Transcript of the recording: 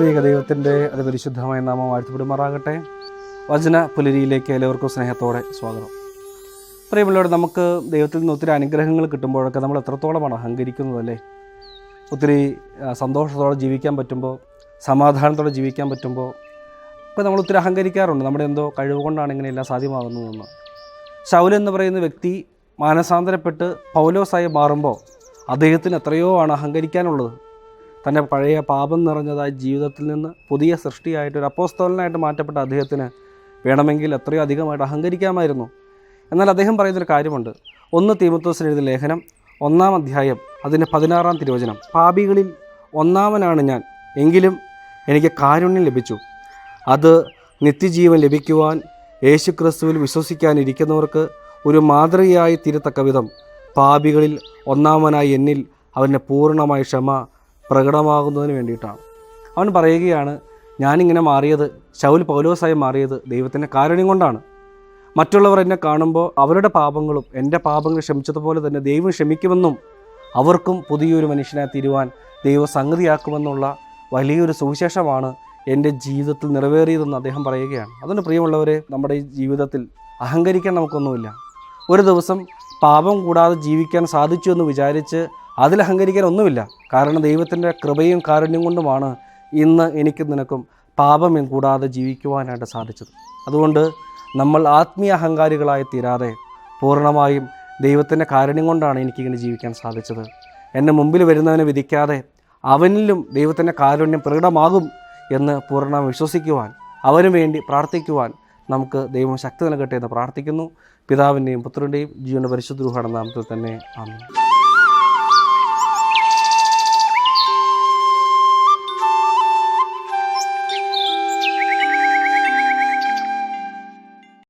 ത്രിയേക ദൈവത്തിന്റെ അതിപരിശുദ്ധമായ നാമം വാഴ്ത്തപ്പെടുമാറാകട്ടെ. വചന പുലരിയിലേക്ക് എല്ലാവർക്കും സ്നേഹത്തോടെ സ്വാഗതം. പ്രിയമുള്ളവർ നമുക്ക് ദൈവത്തിൽ നിന്ന് ഒത്തിരി അനുഗ്രഹങ്ങൾ കിട്ടുമ്പോഴൊക്കെ നമ്മൾ എത്രത്തോളമാണ് അഹങ്കരിക്കുന്നതല്ലേ ഒത്തിരി സന്തോഷത്തോടെ ജീവിക്കാൻ പറ്റുമ്പോൾ സമാധാനത്തോടെ ജീവിക്കാൻ പറ്റുമ്പോൾ ഇപ്പോൾ നമ്മൾ ഒത്തിരി അഹങ്കരിക്കാറുണ്ട്. നമ്മുടെ എന്തോ കഴിവ് കൊണ്ടാണ് ഇങ്ങനെ എല്ലാം സാധ്യമാകുന്നതെന്ന് ശൗൽ എന്ന് പറയുന്ന വ്യക്തി മാനസാന്തരപ്പെട്ട് പൗലോസായി മാറുമ്പോൾ അദ്ദേഹത്തിന് എത്രയോ ആണ് അഹങ്കരിക്കാനുള്ളത്. തന്റെ പഴയ പാപം നിറഞ്ഞതായ ജീവിതത്തിൽ നിന്ന് പുതിയ സൃഷ്ടിയായിട്ട് ഒരു അപ്പോസ്തോലനായിട്ട് മാറ്റപ്പെട്ട അദ്ദേഹത്തിന് വേണമെങ്കിൽ എത്രയോ അധികമായിട്ട് അഹങ്കരിക്കാമായിരുന്നു. എന്നാൽ അദ്ദേഹം പറയുന്നൊരു കാര്യമുണ്ട്. ഒന്ന് തീമത്തോസിന് എഴുതിയ ലേഖനം ഒന്നാം അധ്യായം അതിന്റെ പതിനാറാം തിരുവചനം. പാപികളിൽ ഒന്നാമനാണ് ഞാൻ. എങ്കിലും എനിക്ക് കാരുണ്യം ലഭിച്ചു. അത് നിത്യജീവൻ ലഭിക്കുവാൻ യേശുക്രിസ്തുവിൽ വിശ്വസിക്കാനിരിക്കുന്നവർക്ക് ഒരു മാതൃകയായി തീരത്തക്ക വിധം പാപികളിൽ ഒന്നാമനായി എന്നിൽ അവന്റെ പൂർണമായ ക്ഷമ പ്രകടമാകുന്നതിന് വേണ്ടിയിട്ടാണ്. അവൻ പറയുകയാണ് ഞാനിങ്ങനെ മാറിയത് ശൗൽ പൗലോസായി മാറിയത് ദൈവത്തിന്റെ കാരുണ്യം കൊണ്ടാണ്. മറ്റുള്ളവർ എന്നെ കാണുമ്പോൾ അവരുടെ പാപങ്ങളും എന്റെ പാപങ്ങൾ ക്ഷമിച്ചതുപോലെ തന്നെ ദൈവം ക്ഷമിക്കുമെന്നും അവർക്കും പുതിയൊരു മനുഷ്യനായി തീരുവാൻ ദൈവം സംഗതിയാക്കുമെന്നുള്ള വലിയൊരു സുവിശേഷമാണ് എന്റെ ജീവിതത്തിൽ നിറവേറിയതെന്ന് അദ്ദേഹം പറയുകയാണ്. അതുകൊണ്ട് പ്രിയമുള്ളവരെ നമ്മുടെ ഈ ജീവിതത്തിൽ അഹങ്കരിക്കാൻ നമുക്കൊന്നുമില്ല. ഒരു ദിവസം പാപം കൂടാതെ ജീവിക്കാൻ സാധിച്ചു എന്ന് വിചാരിച്ച് അതിൽ അഹങ്കരിക്കാൻ ഒന്നുമില്ല. കാരണം ദൈവത്തിന്റെ കൃപയും കാരുണ്യം കൊണ്ടുമാണ് ഇന്ന് എനിക്കും നിനക്കും പാപം കൂടാതെ ജീവിക്കുവാനായിട്ട് സാധിച്ചത്. അതുകൊണ്ട് നമ്മൾ ആത്മീയ അഹങ്കാരികളായി തീരാതെ പൂർണമായും ദൈവത്തിന്റെ കാരുണ്യം കൊണ്ടാണ് എനിക്കിങ്ങനെ ജീവിക്കാൻ സാധിച്ചത്. എന്റെ മുമ്പിൽ വരുന്നവനെ വിധിക്കാതെ അവനിലും ദൈവത്തിന്റെ കാരുണ്യം പ്രകടമാകും എന്ന് പൂർണ വിശ്വസിക്കുവാൻ അവന് വേണ്ടി പ്രാർത്ഥിക്കുവാൻ നമുക്ക് ദൈവം ശക്തി നൽകട്ടെ എന്ന് പ്രാർത്ഥിക്കുന്നു. പിതാവിന്റെയും പുത്രന്റെയും ജീവൻ പരിശുദ്ധ നാമത്തിൽ തന്നെ ആമേൻ.